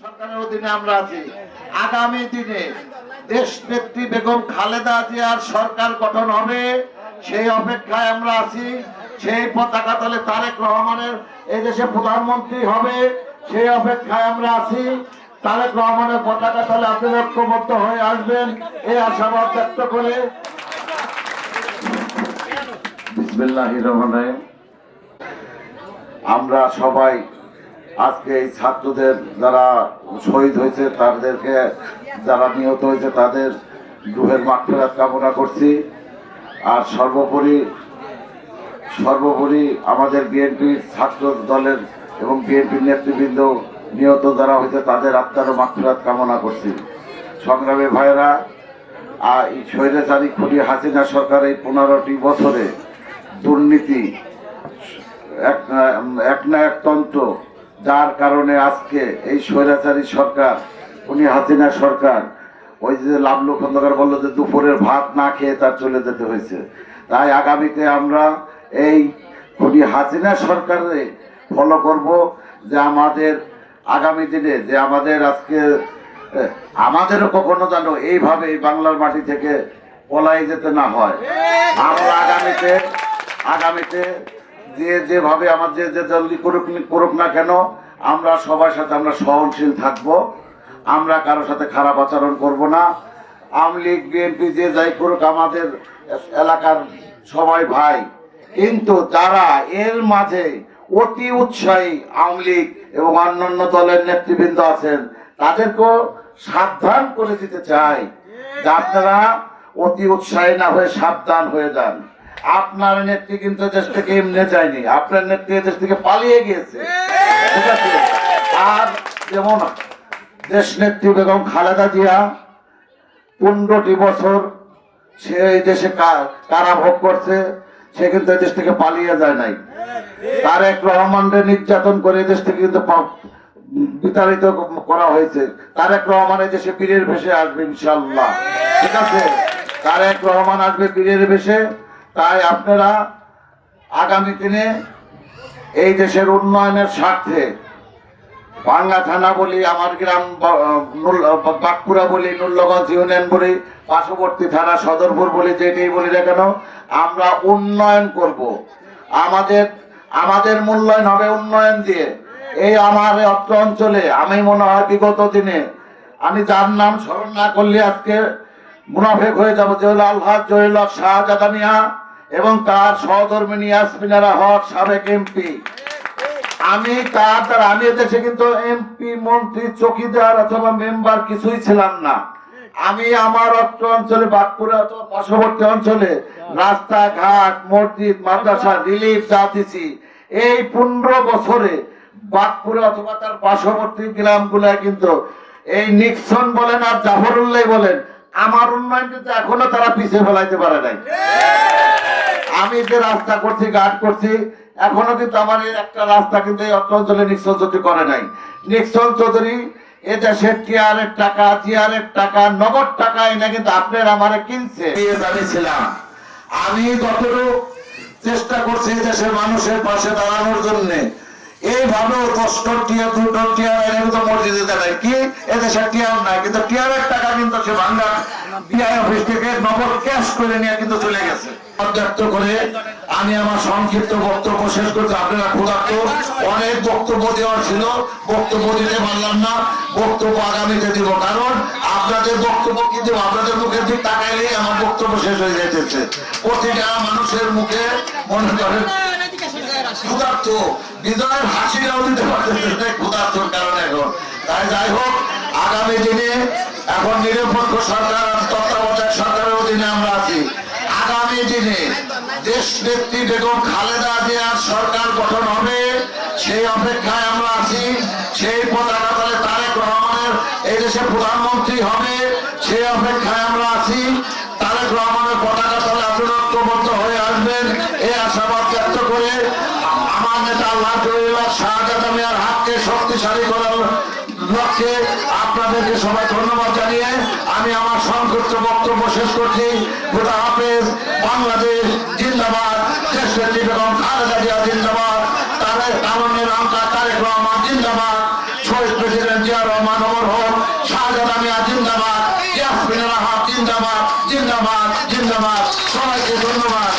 সরকারের অধীনে আমরা আছি। আগামী দিনে দেশ নেত্রী বেগম খালেদা জিয়ার সরকার গঠন হবে, সেই অপেক্ষায় আমরা আছি। সেই পতাকা তলে তারেক রহমানের এই দেশে প্রধানমন্ত্রী হবে, সেই অপেক্ষায় আমরা আছি। তারেক রহমানের পতাকা তলে আপনি ঐক্যবদ্ধ হয়ে আসবেন, এই আশাবাদ ব্যক্ত করে। বিসমিল্লাহির রহমানির আমরা সবাই আজকে এই ছাত্রদের যারা শহীদ হয়েছে, তাদেরকে যারা নিহত হয়েছে, তাদের গ্রহের মাঠফেরাত কামনা করছি। আর সর্বোপরি সর্বোপরি আমাদের বিএনপির ছাত্র দলের এবং বিএনপির নেতৃবৃন্দ নিহত যারা হয়েছে, তাদের আত্মারও মাঠফেরাত কামনা করছি। সংগ্রামী ভাইয়েরা আর এই স্বৈরাচারী খুনি হাসিনা সরকার এই পনেরোটি বছরে দুর্নীতি, এক না- এক না এক তন্ত্র যার কারণে আজকে এই স্বৈরাচারী সরকার, উনি হাসিনা সরকার, ওই যে লাভলু খন্দকার বলল যে দুপুরের ভাত না খেয়ে তার চলে যেতে হয়েছে। তাই আগামীতে আমরা এই খুনি হাসিনা সরকারে ফলো করব যে আমাদের আগামী দিনে, যে আমাদের আজকে আমাদেরও কখনো যেন এইভাবে এই বাংলার মাটি থেকে পলাই যেতে না হয়। আমরা আগামীতে আগামীতে যে যেভাবে আমার যে যে জলদি করুক করুক না কেন, আমরা সবার সাথে আমরা সহনশীল থাকব। আমরা কারোর সাথে খারাপ আচরণ করব না। আওয়ামী লীগ বিএনপি যে যাই করুক, আমাদের এলাকার সবাই ভাই। কিন্তু যারা এর মাঝে অতি উৎসাহী আওয়ামী লীগ এবং অন্যান্য দলের নেতৃবৃন্দ আছেন, তাদেরকেও সাবধান করে দিতে চাই। যে আপনারা অতি উৎসাহী না হয়ে সাবধান হয়ে যান। আপনার নেত্রী কিন্তু দেশ থেকে এমনি যায়নি। আপনার নেত্রী দেশ থেকে পালিয়ে গিয়েছে। আর যেমন দেশ নেত্রী বেগম খালেদা জিয়া, পনেরোটি বছর সে এই দেশে কারাভোগ করছে, সে কিন্তু দেশ থেকে পালিয়ে যায় নাই। তারেক রহমানকে নির্যাতন করে দেশ থেকে কিন্তু বিতাড়িত করা হয়েছে। তারেক রহমান এই দেশে বীরের বেশে আসবে ইনশাল্লাহ ঠিক আছে? তারেক রহমান আসবে বীরের ভেসে তাই আপনারা আগামী দিনে এই দেশের উন্নয়নের স্বার্থে ভাঙ্গা থানা বলি, আমার গ্রাম বাঁকুড়া বলি, নুল্লগঞ্জ ইউনিয়ন বলি, পার্শ্ববর্তী থানা, সদরপুর বলি, যেটাই বলি না কেন, আমরা উন্নয়ন করব। আমাদের আমাদের মূল্যায়ন হবে উন্নয়ন দিয়ে। এই আমার অত্র অঞ্চলে আমি মনে হয় বিগত দিনে, আমি যার নাম স্মরণ না করলে আজকে মুনাফেক হয়ে যাব যে হলো আলহাজ জহিল শাহজাদা মিয়া। এবং তার সহধর্মিনী ইয়াসমিনারা হক সাবেক এমপি। আমি তার দ্বারা আমি এদেশে কিন্তু এমপি মন্ত্রী চকিদার অথবা মেম্বার কিছুই ছিলাম না। আমি আমার অত্র অঞ্চলে, বাঁকুড়া অথবা পার্শ্ববর্তী অঞ্চলে রাস্তাঘাট, মসজিদ, মাদ্রাসা রিলিফ যা দিছি, এই পনেরো বছরে বাঁকুড়া অথবা তার পার্শ্ববর্তী গ্রামগুলা কিন্তু এই নিক্সন বলেন আর জাফরুল্লাহ বলেন আমার উন্নয়ন কিন্তু এখনও তারা পিছিয়ে ফেলাইতে পারে নাই। আমি যে রাস্তা করছি গার্ড করছি এখনও কিন্তু আমার একটা রাস্তা কিন্তু এই অঞ্চলে নিক্সন চৌধুরী করে নাই। নিক্সন চৌধুরী এ দেশের টিআরের টাকা জিআরের টাকা নগদ টাকা এনে কিন্তু আপনার আমারে কিনছে। আমি ছিলাম। আমি যতটুকু চেষ্টা করছি দেশের মানুষের পাশে দাঁড়ানোর জন্য এইভাবে দশটর টিয়ার দুটোর টিয়ার এনে কিন্তু মসজিদে দেয় কি? এদেশের টিয়ার নাই, কিন্তু টিয়ারের টাকা কিন্তু সে ভাঙ্গা বিআই অফিস থেকে নগদ ক্যাশ করে নিয়ে কিন্তু চলে গেছে। করে আমি আমার সংক্ষিপ্ত বক্তব্য শেষ করছি আপনারা ক্ষুধার্ত। অনেক বক্তব্য দেওয়ার ছিল, বক্তব্য দিতে পারলাম না, বক্তব্য আগামীতে দিব, কারণ আপনাদের বক্তব্য কিন্তু আপনাদের মুখের দিক তাকাইলেই আমার বক্তব্য শেষ হয়ে যেতেছে প্রতিটা মানুষের মুখে মনে করেন ক্ষুধার্ত। বিজয়ের হাসিটাও দিতে পারতেছে ক্ষুধার্তর কারণে এখন। তাই যাই হোক, আগামী দিনে এখন নিরপেক্ষ সরকার, তত্ত্বাবধায়ক সরকারের অধীনে আমরা আছি। আগামী দিনে দেশ নেত্রী বেগম খালেদা জিয়ার সরকার গঠন হবে, সেই অপেক্ষায় আমরা আছি। সেই পতাকা তলে তারেক রহমানের এই দেশে প্রধানমন্ত্রী হবে, সেই অপেক্ষায় আমরা আছি। তারেক রহমানের পতাকা তলে আপনি ঐক্যবদ্ধ হয়ে আসবেন এই আশাবাদ ব্যক্ত করে আমার নেতা আল্লাহ শাহজাদা মিয়ার হাতকে শক্তিশালী করার লক্ষ্যে আপনাদেরকে সবাই ধন্যবাদ জানিয়ে আমি আমার সংক্ষিপ্ত বক্তব্য শেষ করছি। খোদা হাফেজ, বাংলাদেশ জিন্দাবাদ দেশনেত্রী বেগম খালেদা জিয়া জিন্দাবাদ, তারেক তারুণ্যের আমকা জিন্দাবাদ, শহীদ প্রেসিডেন্ট জিয়া রহমান অমর জিন্দাবাদ জিন্দাবাদ জিন্দাবাদ। সবাইকে ধন্যবাদ।